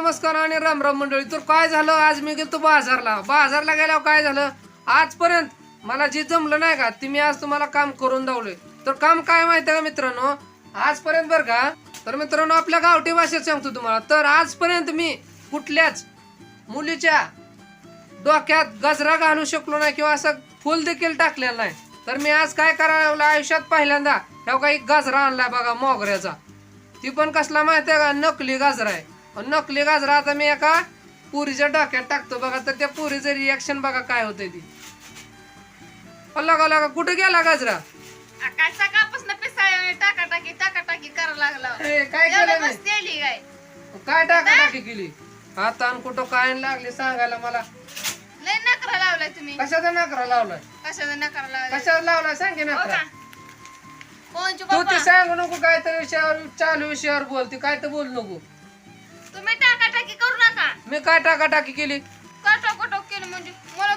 नमस्कार आणि रामराम मंडळी. तर काय झालं? आज मी गेलो बाजारला. बाजारला गेल्यावर काय झालं? आजपर्यंत मला जे जमलं नाही का ते मी आज तुम्हाला काम करून दावले तर काम काय माहिती का मित्रांनो? आजपर्यंत बरं का? तर मित्रांनो आपल्या गावठी भाषेत सांगतो तुम्हाला. तर आजपर्यंत मी कुठल्याच मुलीच्या डोक्यात गजरा घालू शकलो नाही किंवा असं फुल देखील टाकलेलं नाही. तर मी आज काय करायला आयुष्यात पहिल्यांदा ह्या काही गजरा आणलाय बघा मोगऱ्याचा. ती पण कसला माहिती आहे का? नकली गाजरा आहे. नकली गाजरा आता मी एका पुरीच्या डोक्यात टाकतो बघा तर त्या पुरीचं रिॲक्शन बघा काय होतंय ती. का लगा कुठे गेला गाजरा? काय सकाळपासून पिसाळ टाकाटाकी टाकाटाकी करायला लागला ए, काय एवढं केलं नाही? मस्ती आली काय काय टाका टाकी केली? आता आणि कुठं काय लागले सांगायला मला? लय नकरा लावलाय तुम्ही. कशाचा नकरा लावलाय? कशाचा नकरा लावलाय? कशाला लावलाय? सांग हो नकरा का? कोणची तू ते सांगू नको काय तर विषयावर चालू विषयावर बोल ती काय तर बोल नको. मी काय टाकाटाकी केली. काय टाकाटाकी केली म्हणजे मला